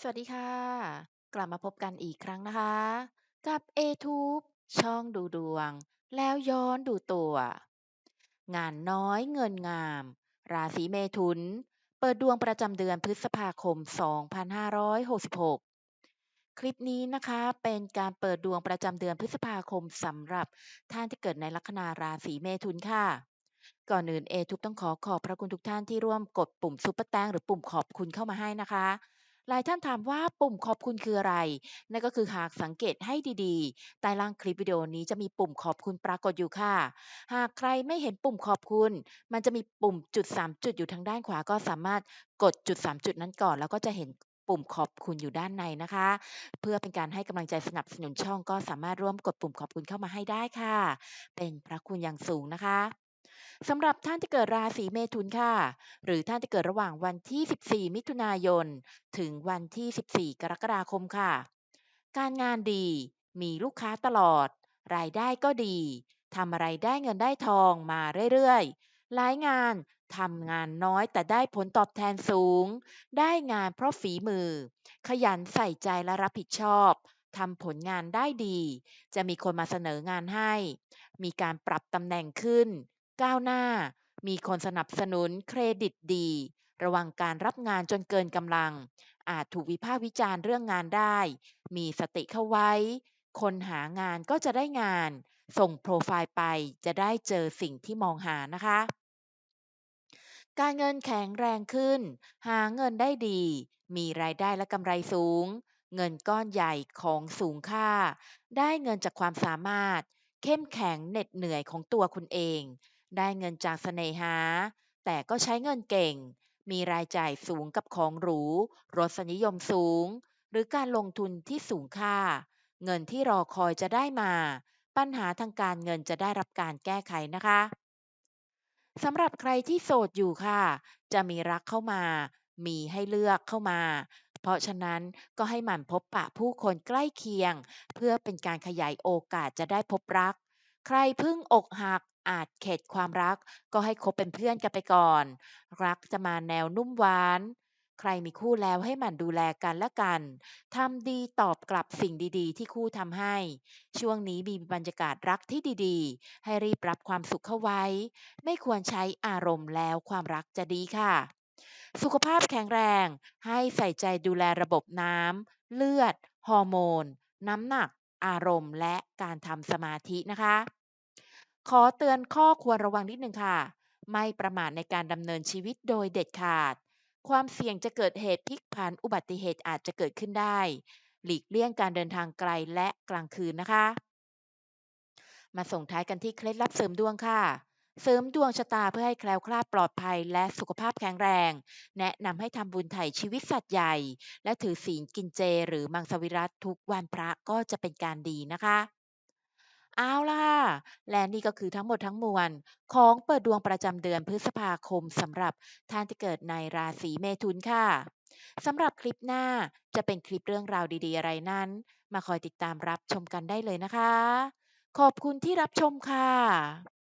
สวัสดีค่ะ กลับมาพบกันอีกครั้งนะคะ กับ A-Tube ช่องดูดวง แล้วย้อนดูตัว งานน้อยเงินงาม ราศีเมถุน เปิดดวงประจำเดือนพฤษภาคม 2566 คลิปนี้นะคะเป็นการเปิดดวงประจำเดือนพฤษภาคมสำหรับท่านที่เกิดในลัคนาราศีเมถุนค่ะ ก่อนอื่น A-Tube ต้องขอขอบพระคุณทุกท่านที่ร่วมกดปุ่มซุปเปอร์แตงหรือปุ่มขอบคุณเข้ามาให้นะคะ หลายท่านถามว่าปุ่มขอบคุณคืออะไร นั่นก็คือหากสังเกตให้ดีๆ ใต้ล่างคลิปวิดีโอนี้จะมีปุ่มขอบคุณปรากฏอยู่ค่ะ หากใครไม่เห็นปุ่มขอบคุณ มันจะมีปุ่มจุด 3 จุดอยู่ทางด้านขวาก็สามารถกดจุด 3 จุดนั้นก่อน แล้วก็จะเห็นปุ่มขอบคุณอยู่ด้านในนะคะ เพื่อเป็นการให้กำลังใจสนับสนุนช่องก็สามารถร่วมกดปุ่มขอบคุณเข้ามาให้ได้ค่ะ เป็นพระคุณอย่างสูงนะคะ สำหรับท่านที่เกิดราศีเมถุนค่ะ หรือท่านที่เกิดระหว่างวันที่ 14 มิถุนายน ถึงวันที่ 14 กรกฎาคมค่ะ การงานดี มีลูกค้าตลอด รายได้ก็ดีทำอะไรได้เงินได้ทองมาเรื่อยๆ หลายงานทำงานน้อยแต่ได้ผลตอบแทนสูง ได้งานเพราะฝีมือ ขยันใส่ใจและรับผิดชอบทำผลงานได้ดี จะมีคนมาเสนองานให้ มีการปรับตำแหน่งขึ้น ก้าวหน้า มีคนสนับสนุนเครดิตดี ระวังการรับงานจนเกินกำลัง อาจถูกวิพากษ์วิจารณ์เรื่องงานได้ มีสติเข้าไว้ คนหางานก็จะได้งาน ส่งโปรไฟล์ไปจะได้เจอสิ่งที่มองหานะคะ การเงินแข็งแรงขึ้น หาเงินได้ดี มีรายได้และกำไรสูง เงินก้อนใหญ่ของสูงค่า ได้เงินจากความสามารถ เข้มแข็งเหน็ดเหนื่อยของตัวคุณเอง ได้เงินจากเสน่หา แต่ก็ใช้เงินเก่ง มีรายจ่ายสูงกับของหรู รสนิยมสูง หรือการลงทุนที่สูงค่า เงินที่รอคอยจะได้มา ปัญหาทางการเงินจะได้รับการแก้ไขนะคะสำหรับใครที่โสดอยู่ค่ะ จะมีรักเข้ามา มีให้เลือกเข้ามา เพราะฉะนั้นก็ให้หมั่นพบปะผู้คนใกล้เคียง เพื่อเป็นการขยายโอกาสจะได้พบรัก ใครพิ่งอกหัก อาจเข็ดความรักก็ให้คบเป็นเพื่อนกันไปก่อน รักจะมาแนวนุ่มหวาน ใครมีคู่แล้วให้หมั่นดูแลกันและกันทำดีตอบกลับสิ่งดีๆ ที่คู่ทำให้ ช่วงนี้มีบรรยากาศรักที่ดีๆ ให้รีบรับความสุขเข้าไว้ ไม่ควรใช้อารมณ์แล้วความรักจะดีค่ะ สุขภาพแข็งแรง ให้ใส่ใจดูแลระบบน้ำเลือด ฮอร์โมน น้ำหนัก อารมณ์และการทำสมาธินะคะ ขอเตือนข้อควรระวังนิดหนึ่งค่ะ ไม่ประมาทในการดำเนินชีวิตโดยเด็ดขาด ความเสี่ยงจะเกิดเหตุพลิกผันอุบัติเหตุอาจจะเกิดขึ้นได้ หลีกเลี่ยงการเดินทางไกลและกลางคืนนะคะ มาส่งท้ายกันที่เคล็ดลับเสริมดวงค่ะเสริมดวงชะตาเพื่อให้แคล้วคลาดปลอดภัยและสุขภาพแข็งแรง แนะนำให้ทำบุญไถ่ชีวิตสัตว์ใหญ่ และถือศีลกินเจหรือมังสวิรัติทุกวันพระก็จะเป็นการดีนะคะ เอาล่ะ และนี่ก็คือทั้งหมดทั้งมวล ของเปิดดวงประจำเดือนพฤษภาคมสำหรับท่านที่เกิดในราศีเมถุนค่ะสำหรับคลิปหน้าจะเป็นคลิปเรื่องราวดีๆ อะไรนั้น มาคอยติดตามรับชมกันได้เลยนะคะ ขอบคุณที่รับชมค่ะ